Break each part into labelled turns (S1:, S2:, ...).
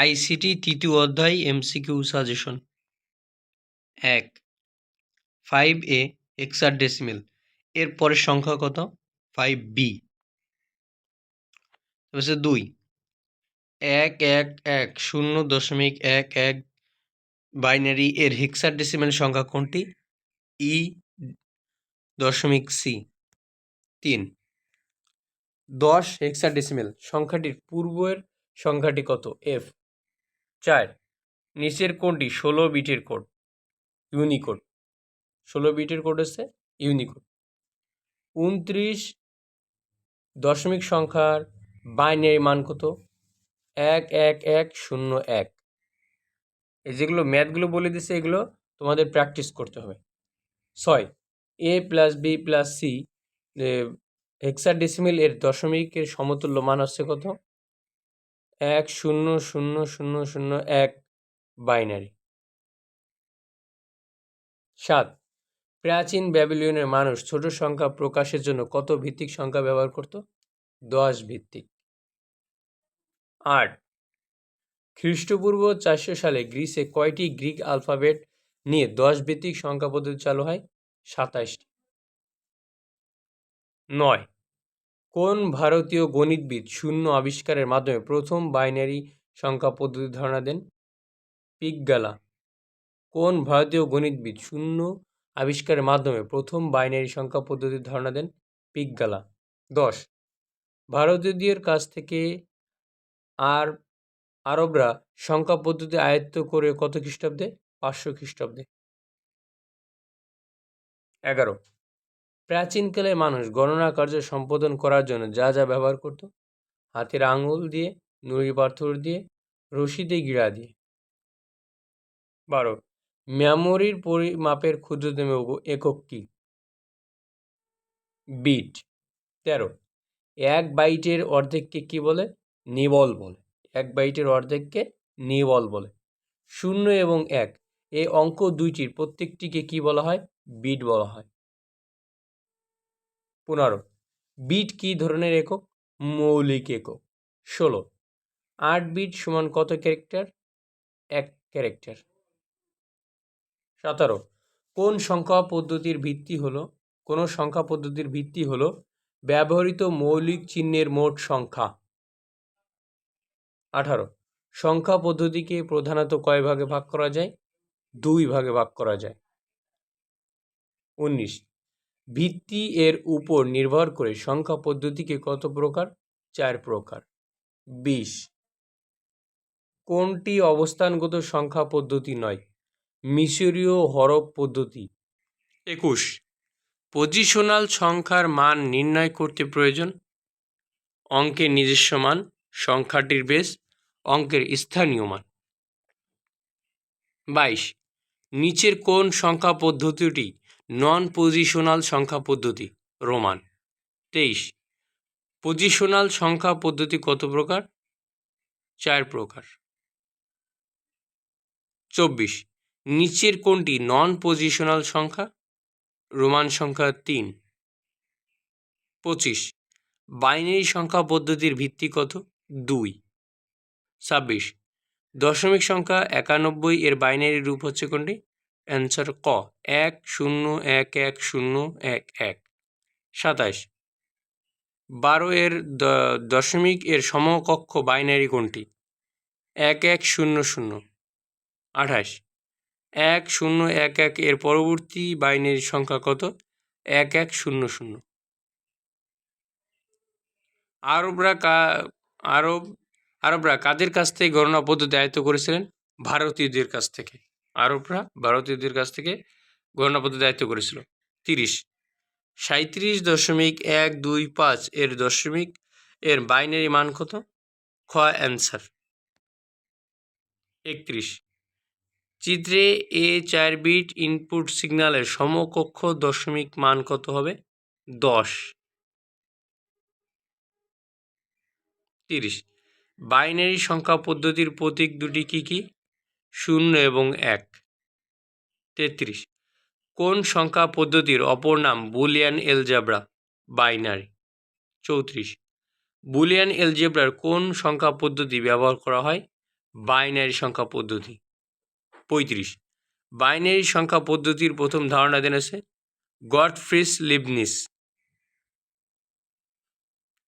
S1: ICT তৃতীয় অধ্যায়, MCQ suggestion. এক। ফাইভ এ হেক্সাডেসিমেল এর পরের সংখ্যা কত? Five B. দুই। এক এক এক, শূন্য দশমিক এক এক বাইনারি এর হেক্সাডেসিমেল সংখ্যা কোনটি? ই দশমিক সি। তিন। দশ হেক্সাডেসিমেল সংখ্যাটির পূর্বের সংখ্যাটি কত? এফ। চার, নিচের কোনটি ষোলো বিটের কোড, ইউনিকোড। ষোলো বিটের কোড হচ্ছে ইউনিকোড। উনত্রিশ দশমিক সংখ্যার বাইনারি মান কত? এক এক এক, শূন্য, এক। এই যেগুলো ম্যাথগুলো বলে দিছে এগুলো তোমাদের প্র্যাকটিস করতে হবে। ছয়, A plus B plus C hexadecimal এর দশমিকের সমতুল্য মান হচ্ছে কত? এক শূন্য শূন্য শূন্য শূন্য এক বাইনারি। সাত। প্রাচীন ব্যাবিলিয়নের মানুষ ছোট সংখ্যা প্রকাশের জন্য কত ভিত্তিক সংখ্যা ব্যবহার করত? দশ ভিত্তিক। আট। খ্রিস্টপূর্ব চারশো সালে গ্রিসে কয়টি গ্রিক আলফাবেট নিয়ে দশ ভিত্তিক সংখ্যা পদ্ধতি চালু হয়? সাতাশটি নয়। কোন ভারতীয় গণিতবিদ শূন্য আবিষ্কারের মাধ্যমে প্রথম বাইনারি সংখ্যা পদ্ধতি ধারণা দেন? পিকগালা। কোন ভারতীয় গণিতবিদ শূন্য আবিষ্কারের মাধ্যমে প্রথম বাইনারি সংখ্যা পদ্ধতির ধারণা দেন? পিকগালা। দশ। ভারতীয়দের কাছ থেকে আর আরবরা সংখ্যা পদ্ধতি আয়ত্ত করে কত খ্রিস্টাব্দে? পাঁচশো খ্রিস্টাব্দে। এগারো। প্রাচীনকালে মানুষ গণনা কার্য সম্পাদন করার জন্য যা যা ব্যবহার করত, হাতের আঙুল দিয়ে, নুড়ি পাথর দিয়ে, রশি দিয়ে, গিড়া দিয়ে। বারো, মেমোরির পরিমাপের ক্ষুদ্রতম একক কি? বিট। তেরো, এক বাইটের অর্ধেককে কি বলে? নিবল বলে। এক বাইটের অর্ধেককে নিবল বলে। শূন্য এবং এক এই অঙ্ক দুইটির প্রত্যেকটিকে কি বলা হয়? বিট বলা হয়। পনেরো। বিট কি ধরনের একক? মৌলিক একক। ষোলো। আট বিট সমান কত ক্যারেক্টার? এক ক্যারেক্টার। সতেরো। কোন সংখ্যা পদ্ধতির ভিত্তি হলো? কোন সংখ্যা পদ্ধতির ভিত্তি হলো ব্যবহৃত মৌলিক চিহ্নের মোট সংখ্যা। আঠারো। সংখ্যা পদ্ধতিকে প্রধানত কয় ভাগে ভাগ করা যায়? দুই ভাগে ভাগ করা যায়। উনিশ। ভিত্তি এর উপর নির্ভর করে সংখ্যা পদ্ধতিকে কত প্রকার? চার প্রকার। বিশ। কোনটি অবস্থানগত সংখ্যা পদ্ধতি নয়? মিশরীয় হরফ পদ্ধতি। একুশ। পজিশনাল সংখ্যার মান নির্ণয় করতে প্রয়োজন। অঙ্কের নিজস্ব মান, সংখ্যাটির বেশ, অঙ্কের স্থানীয় মান। বাইশ। নিচের কোন সংখ্যা পদ্ধতিটি নন পজিশনাল সংখ্যা পদ্ধতি, রোমান। তেইশ। পজিশনাল সংখ্যা পদ্ধতি কত প্রকার? চার প্রকার। চব্বিশ। নিচের কোনটি নন পজিশনাল সংখ্যা? রোমান সংখ্যা তিন। পঁচিশ। বাইনারি সংখ্যা পদ্ধতির ভিত্তি কত? দুই। ছাব্বিশ। দশমিক সংখ্যা একানব্বই এর বাইনারি রূপ হচ্ছে কোনটি? অ্যান্সার ক, এক শূন্য এক এক শূন্য এক এক। সাতাশ। বারো এর দশমিক এর সমকক্ষ বাইনারি কোনটি? এক এক শূন্য শূন্য। আঠাশ। এক শূন্য এক এক এর পরবর্তী বাইনারি সংখ্যা কত? এক এক শূন্য শূন্য। আরবরা কা, আরব, আরবরা কাদের কাছ থেকে গণনা পদ্ধতি আয়ত্ত করেছিলেন? ভারতীয়দের কাছ থেকে। আরবরা ভারতীয়দের কাছ থেকে গণনা দায়িত্ব করেছিল। তিরিশ। সাঁত্রিশ দশমিক এক দুই পাঁচ এর দশমিক এর বাইনারি মান কত? খ অ্যান্সার। একত্রিশ। চিত্রে এ চার বিট ইনপুট সিগন্যালের সমকক্ষ দশমিক মান কত হবে? দশ। তিরিশ। বাইনারি সংখ্যা পদ্ধতির প্রতীক দুটি কি কি? শূন্য এবং এক। তেত্রিশ। কোন সংখ্যা পদ্ধতির অপর নাম বুলিয়ান এলজাব্রা? বাইনারি। চৌত্রিশ। বুলিয়ান এলজেব্রার কোন সংখ্যা পদ্ধতি ব্যবহার করা হয়? বাইনারি সংখ্যা পদ্ধতি। পঁয়ত্রিশ। বাইনারি সংখ্যা পদ্ধতির প্রথম ধারণা জেনেছে গডফ্রিস লিবনিস।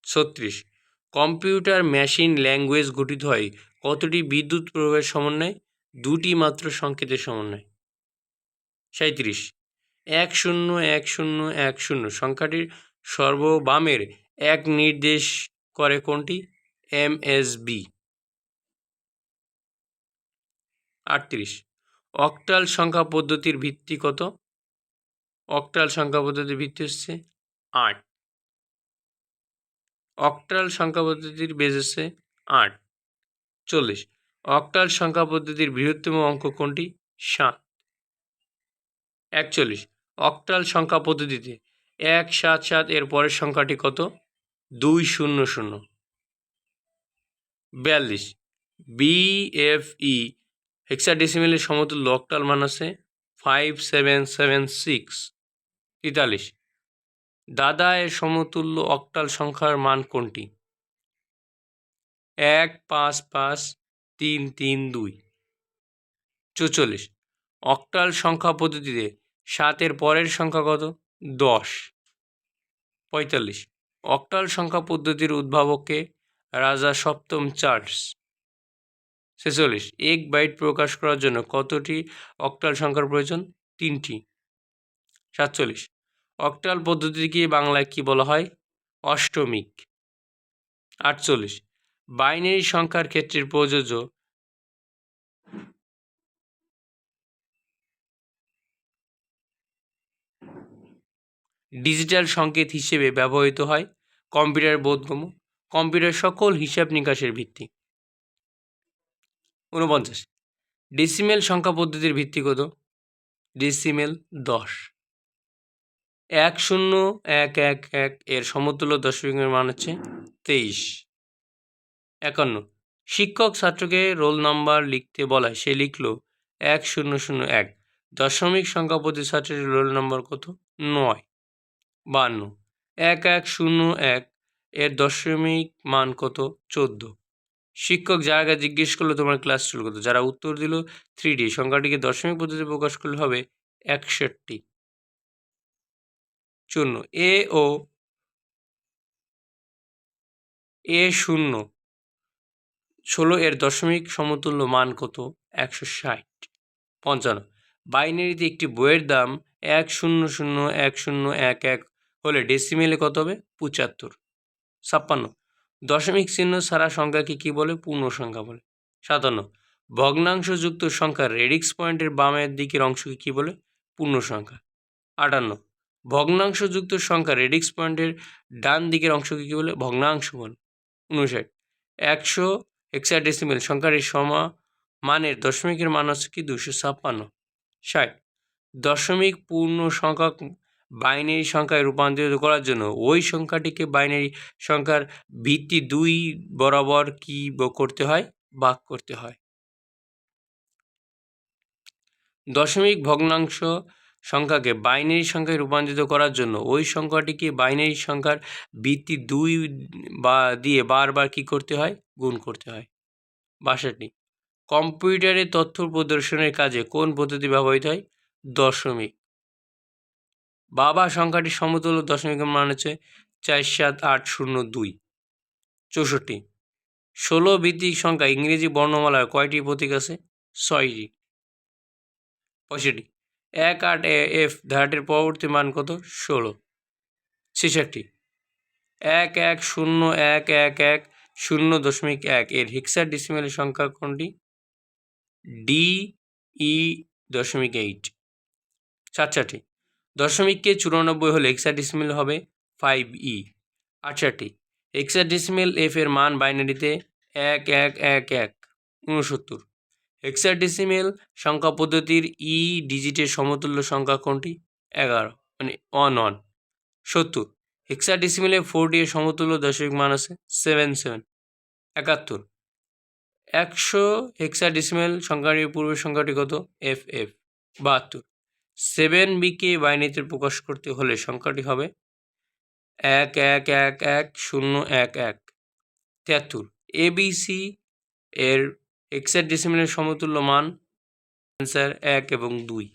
S1: ছত্রিশ। কম্পিউটার মেশিন ল্যাঙ্গুয়েজ গঠিত হয় কতটি বিদ্যুৎ প্রবাহের সমন্বয়ে? দুটি মাত্র সংকেতের সমন্বয়। সাঁত্রিশ এক শূন্য এক শূন্য এক শূন্য সংখ্যাটির সর্ববামের এক নির্দেশ করে কোনটি? M S B. আটত্রিশ। অক্টাল সংখ্যা পদ্ধতির ভিত্তি কত? অক্টাল সংখ্যা পদ্ধতির ভিত্তি হচ্ছে আট। অক্টাল সংখ্যা পদ্ধতির বেজ হচ্ছে আট। চল্লিশ। অক্টাল সংখ্যা পদ্ধতির বৃহত্তম অঙ্ক কোনটি? সাত। একচল্লিশ। অক্টাল সংখ্যা পদ্ধতিতে এক, সাত সাত এর পরের সংখ্যাটি কত? দুই, শূন্য শূন্য। বিয়াল্লিশ। বিএফই হেক্সাডেসিমেলের সমতুল্য অক্টাল মান আছে ফাইভ সেভেন সেভেন সিক্স তেতাল্লিশ। দাদা এর সমতুল্য অক্টাল সংখ্যার মান কোনটি? এক, পাঁচ পাঁচ তিন তিন দুই। চৌচল্লিশ। অক্টাল সংখ্যা পদ্ধতিতে সাতের পরের সংখ্যা কত? দশ। পঁয়তাল্লিশ। অক্টাল সংখ্যা পদ্ধতির উদ্ভাবককে রাজা সপ্তম চার্লস। ছেচল্লিশ। এক বাইট প্রকাশ করার জন্য কতটি অক্টাল সংখ্যার প্রয়োজন? তিনটি। সাতচল্লিশ। অক্টাল পদ্ধতিকে বাংলায় কি বলা হয়? অষ্টমিক। আটচল্লিশ। বাইনারি সংখ্যার ক্ষেত্রে প্রযোজ্য। ডিজিটাল সংকেত হিসেবে ব্যবহৃত হয় কম্পিউটার বোধগম্য, কম্পিউটার সকল হিসাব নিকাশের ভিত্তি। ঊনপঞ্চাশ ডেসিমেল সংখ্যা পদ্ধতির ভিত্তি কত? ডেসিমেল দশ। এক শূন্য, এক এক এক, এর সমতুল্য দশমিকের মান হচ্ছে তেইশ। একান্ন। শিক্ষক ছাত্রকে রোল নাম্বার লিখতে বলায় সে লিখল এক শূন্য শূন্য এক। দশমিক সংখ্যা প্রতি ছাত্রের রোল নাম্বার কত? নয়। বান্ন। এক এক শূন্য এক এর দশমিক মান কত? চোদ্দ। শিক্ষক যারা জিজ্ঞেস করল, তোমার ক্লাস শুরু কত? যারা উত্তর দিল, থ্রি ডি। সংখ্যাটিকে দশমিক পদ্ধতি প্রকাশ করলে হবে একষট্টি। শূন্য এ ও এ শূন্য। ষোলো এর দশমিক সমতুল্য মান কত? একশো ষাট। পঞ্চান্ন। বাইনারিতে একটি বইয়ের দাম এক শূন্য শূন্য এক শূন্য এক এক হলে ডেসিমেলে কত হবে? পঁচাত্তর। ছাপ্পান্ন। দশমিক চিহ্ন ছাড়া সংখ্যাকে কী বলে? পূর্ণ সংখ্যা বলে। সাতান্ন। ভগ্নাংশযুক্ত সংখ্যার রেডিক্স পয়েন্টের বামের দিকের অংশকে কী বলে? পূর্ণ সংখ্যা আটান্ন। ভগ্নাংশযুক্ত সংখ্যা রেডিক্স পয়েন্টের ডান দিকের অংশকে কী বলে? ভগ্নাংশ বলে। উনষাট। একশো হেক্সাডেসিমেল সংখ্যার এই সমা মানের দশমিকের মান হচ্ছে কি দুশো ছাপ্পান্ন। ষাট। দশমিক পূর্ণ সংখ্যা বাইনারি সংখ্যায় রূপান্তরিত করার জন্য ওই সংখ্যাটিকে বাইনারি সংখ্যার ভিত্তি দুই বরাবর কি করতে হয়? ভাগ করতে হয়। দশমিক ভগ্নাংশ সংখ্যাকে বাইনারি সংখ্যায় রূপান্তরিত করার জন্য ওই সংখ্যাটিকে বাইনারি সংখ্যার ভিত্তি দুই বা দিয়ে বারবার কি করতে হয়? গুণ করতে হয়। বাষট্টি। কম্পিউটারে তথ্য প্রদর্শনের কাজে কোন পদ্ধতি ব্যবহৃত হয়? দশমিক। বাবা সংখ্যাটি সমতুল্য, দশমিকের মান হচ্ছে চার সাত আট শূন্য দুই। চৌষট্টি। ষোলো ভিত্তিক সংখ্যা ইংরেজি বর্ণমালার কয়টি প্রতীক আছে? ছয়টি। পঁয়ষট্টি। এক আট এফ ধারাটির পরবর্তী মান কত? ষোলো। ছেষট্টি। এক এক শূন্য এক এক এক শূন্য দশমিক এক এর হেক্সার ডিসিমেলের সংখ্যা কোনটি? ডি ই দশমিক এইট সাতষট্টি দশমিককে চুরানব্বই হলে হেক্সাডেসিমেল হবে ফাইভ ই আটষট্টি। হেক্সাডেসিমেল এফ এর মান বাইনারিতে এক এক এক এক। উনসত্তর হেক্সাডেসিমেল সংখ্যা পদ্ধতির ই ডিজিটের সমতুল্য সংখ্যা কোনটি? এগারো। মানে ওয়ান ওয়ান সত্তর। হেক্সাডেসিমেলে ফোর ডি এর সমতুল্য দশমিক মান আছে সেভেন সেভেন একাত্তর। একশো হেক্সাডেসিমেল সংখ্যাটির পূর্বের সংখ্যাটি কত? এফ এফ বাহাত্তর। সেভেন বিকে বাইনারিতে প্রকাশ করতে হলে সংখ্যাটি হবে এক এক এক এক, শূন্য, এক এক। তিয়াত্তর। এবিসি এর হেক্সাডেসিমেলের সমতুল্য মান অ্যান্সার এক এবং দুই।